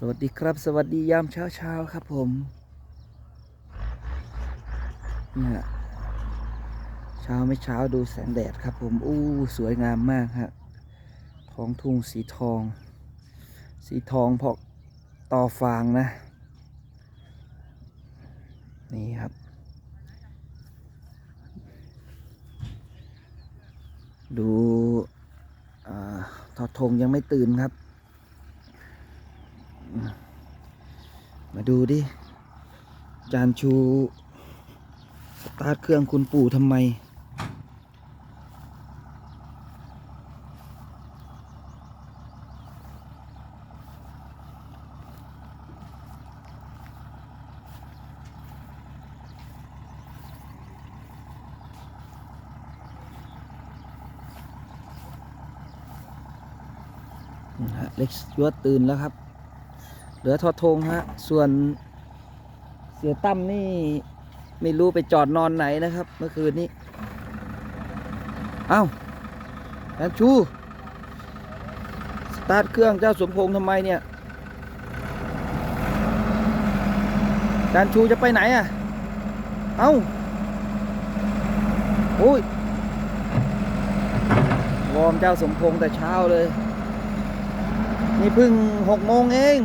สวัสดีครับ สวัสดียามเช้าเช้าครับผมเนี่ยเช้าไม่เช้าดูแสงแดดครับ ผมอู้สวยงามมากฮะท้องทุ่งสีทอง สีทองพราะต่อฟางนะ นี่ครับ ดูอ่าทอดทงยังไม่ตื่นครับ มา ดูดิ จานชู สตาร์ทเครื่องคุณปู่ทำไมฮะเล็กยัวตื่นแล้วครับ ลือทอทงฮะ ส่วนเสียตั้มนี่ไม่รู้ไปจอดนอนไหนนะครับ เมื่อคืนนี้ เอ้าแอนชู สตาร์ทเครื่องเจ้าสมพงษ์ทำไมเนี่ยจานชูจะไปไหนอะ เอ้าโอ้ยวอร์มเจ้าสมพงษ์แต่เช้าเลย นี่เพิ่งหกโมงเอง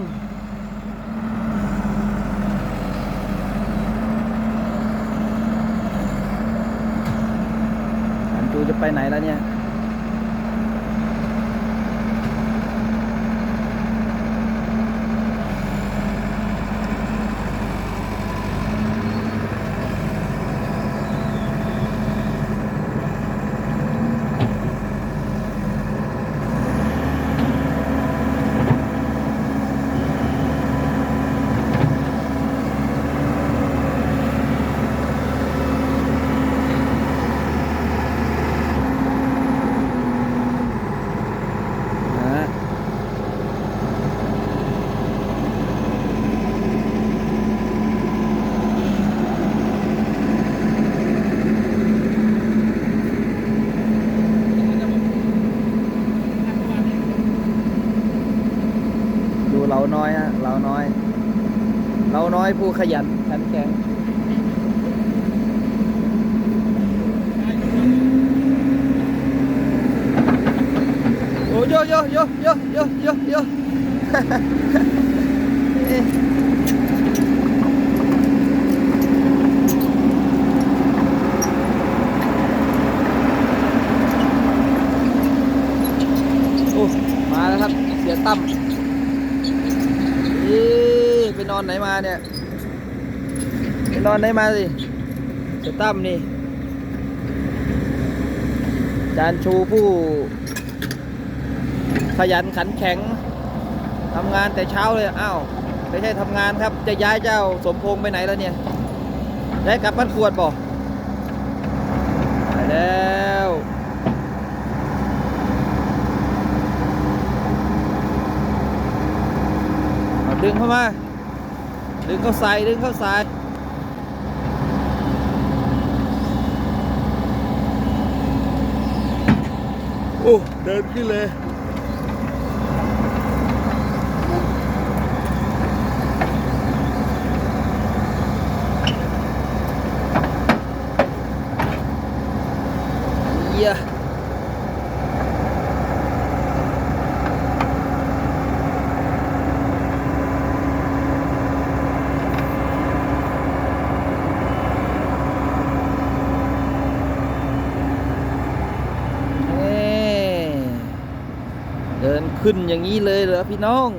อันจูจะ ไปไหนแล้วเนี่ย เราน้อยฮะเราน้อย เราน้อยผู้ขยันขันแข็งโอ้ยยโยโยโยโยโยโย เอ๊ะโอ้มาแล้วครับ เสียตั้มนี่ไปน อนไหนมาเนี่ยไปนอนไหนมาสิเสียตั้มนี่ จานชูผู้ ขยันขันแข็งทำงานแต่เช้าเลยอ้าวไม่ใช่ทำงานครับ จะย้ายเจ้าสมพงษ์ไปไหนแล้วเนี่ยย้ายกลับบ้านขวดบ่ไปแล้วเอาดึงเข้ามา ดึงเข้าใส่ดึงเข้าใส่โอ้เดินขึ้นเลยเยี่ยนี่ เดินขึ้นอย่างนี้เลยเหรอพี่น้อง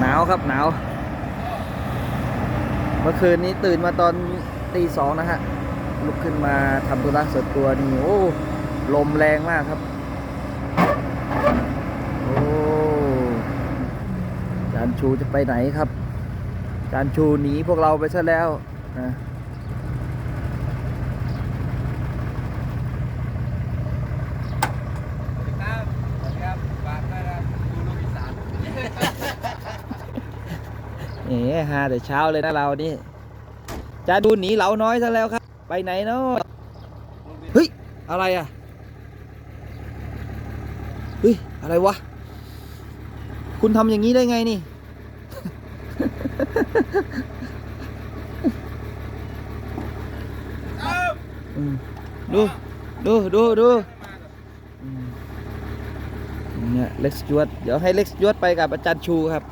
หนาวครับหนาว เมื่อคืนนี้ตื่นมาตอนตีสองนะฮะ ลุกขึ้นมาทำตัวรัะส่วนตัวนี่โอ้ลมแรงมากครับโอ้จานชูจะไปไหนครับจานชูหนีพวกเราไปซะแล้วนะเอ๋ฮาแต่เช้าเลยนะเรานี่จะดูหนีเหลาน้อยซะแล้วครับ ไปไหนเนาะเฮ้ย อะไรอะ เฮ้ย อะไรวะ คุณทำอย่างนี้ได้ไงนี่อืมดู ดู ดู ดูอืมเนี่ยเล็กซ์จวดเดี๋ยวให้เล็กซ์จวดไปกับอาจารย์ชูครับ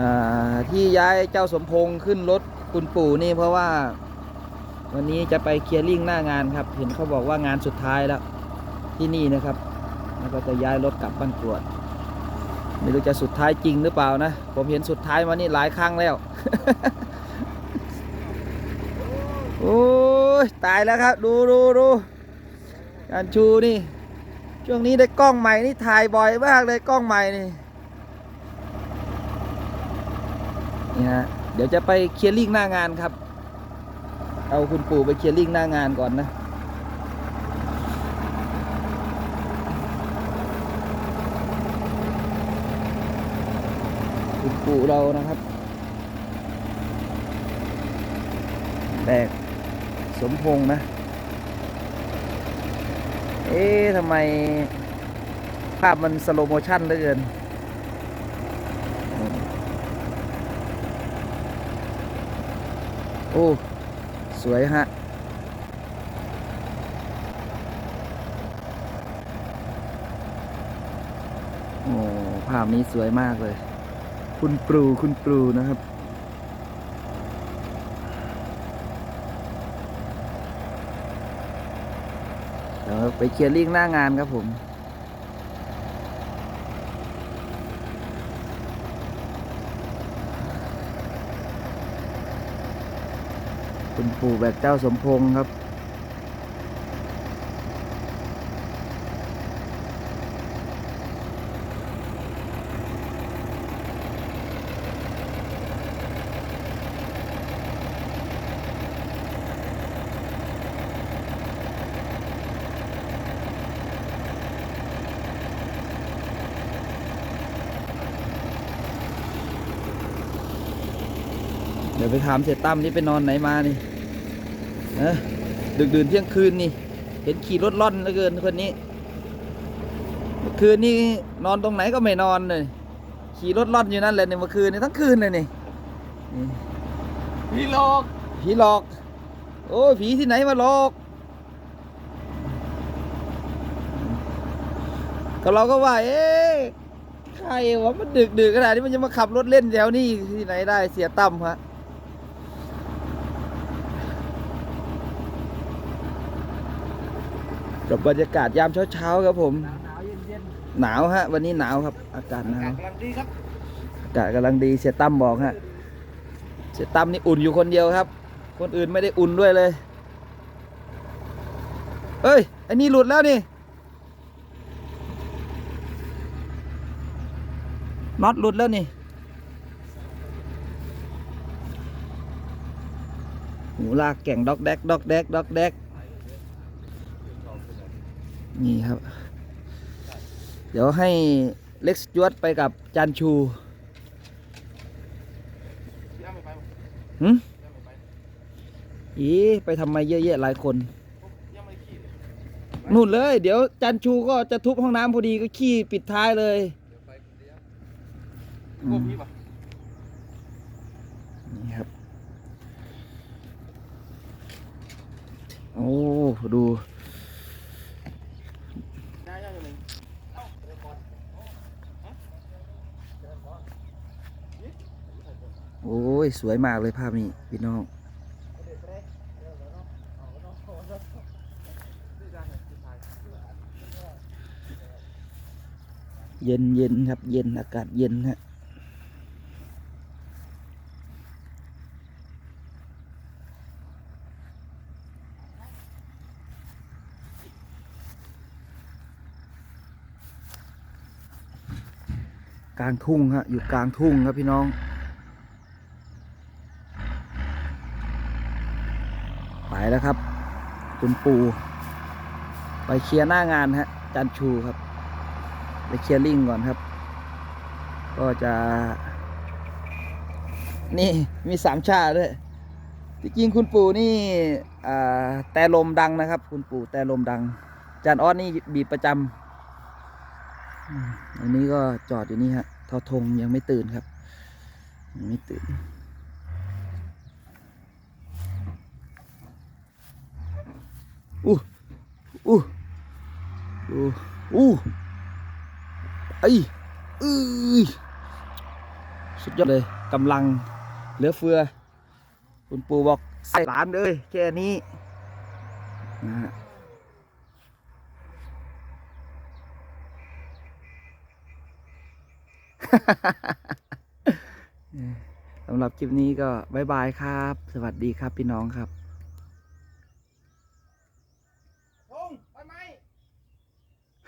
อ่าที่ย้ายเจ้าสมพงษ์ขึ้นรถคุณปู่นี่เพราะว่า วันนี้จะไปเคลียร์ลิงหน้างานครับ เห็นเขาบอกว่างานสุดท้ายแล้ว ที่นี่นะครับแล้วก็จะย้ายรถกลับบ้านกรวดไม่รู้จะสุดท้ายจริงหรือเปล่านะ ผมเห็นสุดท้ายมานี่หลายครั้งแล้ว โอ้ยตายแล้วครับ ดูดูดูการชูนี่ ช่วงนี้ได้กล้องใหม่นี่ถ่ายบ่อยมากเลยกล้องใหม่นี่นี่ฮะเดี๋ยวจะไปเคลียร์ลิงหน้างานครับ เอาคุณปู่ไปเคลียร์ลิงหน้างานก่อนนะ คุณปู่เรานะครับแบกสมพงนะ เอ๊ะทำไม ภาพมันสโลโมชั่นเหลือเกินโอ้ สวยฮะโอ้ภาพนี้สวยมากเลย คุณปรูคุณปรูนะครับเดี๋ยวไปเคลียร์ลิงหน้างานครับผม คุณปู่แบบเจ้าสมพงษ์ครับ เดี๋ยวไปถามเสียตั้มนี่ไปนอนไหนมานี่ เออดึกดื่นเที่ยงคืนนี่ เห็นขี่รถล่อนเหลือเกินคนนี้เมื่อคืนนี่นอนตรงไหนก็ไม่นอนเลย ขี่รถล่อนอยู่นั่นเลยในเมื่อคืนนี่ทั้งคืนเลยนี่นี่พี่โลกผีหลอก โอ้ยผีที่ไหนมาหลอกก็เราก็ว่า เอ๊ะใครวะมันดึกดึกขนาดนี้มันจะมาขับรถเล่นแถวนี้ที่ไหนได้เสียตั้มฮะ กับบรรยากาศยามเช้าๆครับผม หนาวเย็นเย็นหนาวฮะ วันนี้หนาวครับ อากาศหนาวกำลังดีครับอากาศกำลังดีเสียตั้มบอกฮะเสียตั้มนี่อุ่นอยู่คนเดียวครับ คนอื่นไม่ได้อุ่นด้วยเลยเอ้ยไอ้นี่หลุดแล้วนี่น็อตหลุดแล้วนี่หูลากแก่งดอกแดกดอกแดกดอกแดก นี่ครับ เดี๋ยวให้เล็กจวดไปกับจันชูย่าไม่ไปหึย่าไม่ไปอีไปทำไมเยอะแยะหลายคน นู่นเลย เดี๋ยวจันชูก็จะทุบห้องน้ำพอดีก็ขี้ปิดท้ายเลยนี่ครับ โอ้ ดู ย่าย่าอยู่ไหน โอ้ย สวยมากเลยภาพนี้ พี่น้อง เย็นเย็นครับ เย็นอากาศเย็นฮะกลางทุ่งฮะอยู่กลางทุ่งครับพี่น้อง ไป แล้วครับ คุณปู ไปเคลียร์หน้างานฮะจันชูครับ ไปเคลียร์ลิงก่อนครับ ก็จะ นี่มีสามชาด้วยที่จริงคุณปู่นี่แต่ลมดังนะครับ คุณปู่แต่ลมดัง จานออสนี่บีบประจำอันนี้ก็จอดอยู่นี่ฮะทอทงยังไม่ตื่นครับ ยังไม่ตื่น อู้อู้อู้อู้ไอ้อ้ยสุดยอดเลยกำลังเหลือเฟือ คุณปู่บอกใส่หลานเลยแค่นี้นะฮะสำหรับคลิปนี้ก็บายบายครับ สวัสดีครับพี่น้องครับ